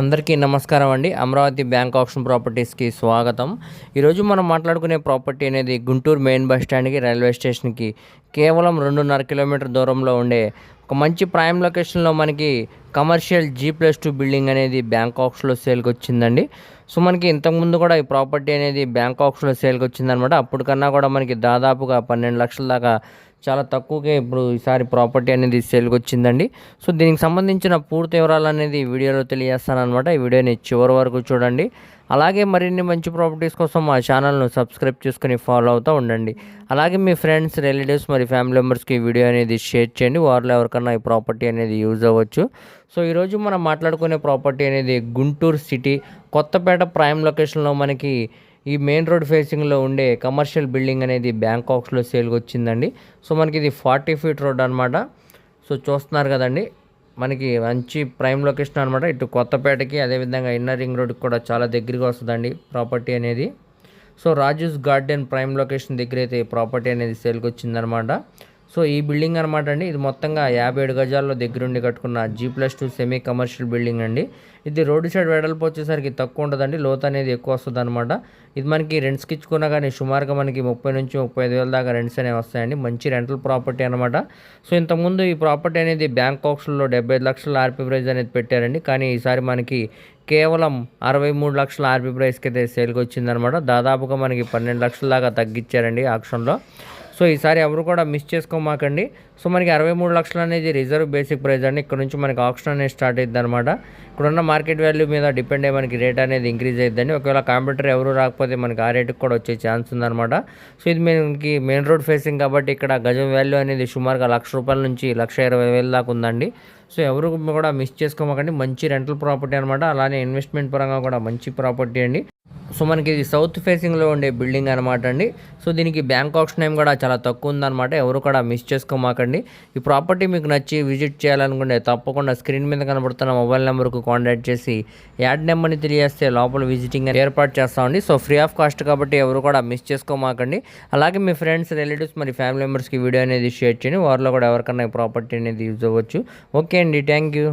అందరికీ నమస్కారం అండి. అమరావతి బ్యాంక్ ఆప్షన్ ప్రాపర్టీస్కి స్వాగతం. ఈరోజు మనం మాట్లాడుకునే ప్రాపర్టీ అనేది గుంటూరు మెయిన్ బస్ స్టాండ్కి రైల్వే స్టేషన్కి కేవలం రెండున్నర కిలోమీటర్ దూరంలో ఉండే ఒక మంచి ప్రైమ్ లొకేషన్లో మనకి commercial G plus two building అనేది బ్యాంక్ ఆప్షన్లో సేల్కి వచ్చిందండి. సో మనకి ఇంతకుముందు కూడా ఈ ప్రాపర్టీ అనేది బ్యాంక్ ఆప్షన్లో సేల్కి వచ్చిందనమాట అప్పటికన్నా కూడా మనకి దాదాపుగా పన్నెండు లక్షల దాకా చాలా తక్కువకే ఇప్పుడు ఈసారి ప్రాపర్టీ అనేది సేల్కి వచ్చిందండి సో దీనికి సంబంధించిన పూర్తి వివరాలు అనేది ఈ వీడియోలో తెలియజేస్తానమాట ఈ వీడియోని చివరి వరకు చూడండి. అలాగే మరిన్ని మంచి ప్రాపర్టీస్ కోసం మా ఛానల్ను సబ్స్క్రైబ్ చేసుకుని ఫాలో అవుతూ ఉండండి. అలాగే మీ ఫ్రెండ్స్ రిలేటివ్స్ మరి ఫ్యామిలీ మెంబర్స్కి ఈ వీడియో అనేది షేర్ చేయండి. వారిలో ఎవరికన్నా ఈ ప్రాపర్టీ అనేది యూజ్ అవ్వచ్చు. సో ఈరోజు మనం మాట్లాడుకునే ప్రాపర్టీ అనేది గుంటూరు సిటీ కొత్తపేట ప్రైమ్ లొకేషన్లో మనకి ఈ మెయిన్ రోడ్ ఫేసింగ్లో ఉండే కమర్షియల్ బిల్డింగ్ అనేది బ్యాంకాక్స్లో సేల్కి వచ్చిందండి సో మనకి ఇది ఫార్టీ ఫీట్ రోడ్ అనమాట సో చూస్తున్నారు కదండి. మనకి మంచి ప్రైమ్ లొకేషన్ అనమాట ఇటు కొత్తపేటకి అదేవిధంగా ఇన్నర్ రింగ్ రోడ్కి కూడా చాలా దగ్గరగా వస్తుందండి ప్రాపర్టీ అనేది. So Raju's garden prime location దగ్గర అయితే ఈ ప్రాపర్టీ అనేది సేల్కి వచ్చిందనమాట సో ఈ బిల్డింగ్ అనమాట అండి. ఇది మొత్తంగా యాభై ఏడు గజాల్లో దగ్గరుండి కట్టుకున్న G plus two semi commercial building అండి. ఇది రోడ్డు సైడ్ వెడల్పు వచ్చేసరికి తక్కువ ఉంటుందండి లోతు అనేది ఎక్కువ వస్తుంది అనమాట ఇది మనకి రెంట్స్కి ఇచ్చుకున్నా కానీ సుమారుగా మనకి ముప్పై నుంచి ముప్పై ఐదు వేల దాకా రెంట్స్ అనేవి వస్తాయండి. మంచి రెంటల్ ప్రాపర్టీ అనమాట సో ఇంతకుముందు ఈ ప్రాపర్టీ అనేది బ్యాంకాక్స్లో డెబ్బై ఐదు లక్షల ఆర్పీ ప్రైస్ అనేది పెట్టారండి. కానీ ఈసారి మనకి కేవలం అరవై మూడు లక్షల ఆర్పీ ప్రైస్కి అయితే సేల్కి వచ్చిందనమాట దాదాపుగా మనకి పన్నెండు లక్షల దాకా తగ్గించారండి ఆక్షన్లో. సో ఈసారి ఎవరు కూడా మిస్ చేసుకోమాకండి. సో మనకి అరవై మూడు లక్షలు అనేది రిజర్వ్ బేసిక్ ప్రైస్ అండి. ఇక్కడ నుంచి మనకి ఆప్షన్ అనేది స్టార్ట్ అవుతుంది అనమాట ఇక్కడున్న మార్కెట్ వాల్యూ మీద డిపెండ్ అయ్యి మనకి రేట్ అనేది ఇంక్రీజ్ అవుతుందండి ఒకవేళ కాంప్యూటర్ ఎవరు రాకపోతే మనకి ఆ రేటుకి కూడా వచ్చే ఛాన్స్ ఉందన్నమాట. సో ఇది మనకి మెయిన్ రోడ్ ఫేసింగ్ కాబట్టి ఇక్కడ గజం వాల్యూ అనేది సుమారుగా లక్ష రూపాయల నుంచి లక్ష ఇరవై వేల దాకా ఉందండి. సో ఎవరు కూడా మిస్ చేసుకోమాకండి. మంచి రెంటల్ ప్రాపర్టీ అనమాట అలానే ఇన్వెస్ట్మెంట్ పరంగా కూడా మంచి ప్రాపర్టీ అండి. సో మనకి ఇది సౌత్ ఫేసింగ్లో ఉండే బిల్డింగ్ అనమాట అండి. సో దీనికి బ్యాంక్ ఆప్షన్ టైం కూడా చాలా తక్కువ ఉందన్నమాట. ఎవరు కూడా మిస్ చేసుకోమాకండి. ఈ ప్రాపర్టీ మీకు నచ్చి విజిట్ చేయాలనుకుంటే తప్పకుండా స్క్రీన్ మీద కనబడుతున్న మొబైల్ నెంబర్కు కాంటాక్ట్ చేసి యాడ్ నెంబర్ని తెలియజేస్తే లోపల విజిటింగ్ ఏర్పాటు చేస్తామండి సో ఫ్రీ ఆఫ్ కాస్ట్ కాబట్టి ఎవరు కూడా మిస్ చేసుకోమాకండి. అలాగే మీ ఫ్రెండ్స్ రిలేటివ్స్ మరి ఫ్యామిలీ మెంబర్స్కి వీడియో అనేది షేర్ చేయండి. వారిలో కూడా ఎవరికన్నా ఈ ప్రాపర్టీ అనేది యూజ్ అవ్వచ్చు. ఓకే అండి. Thank you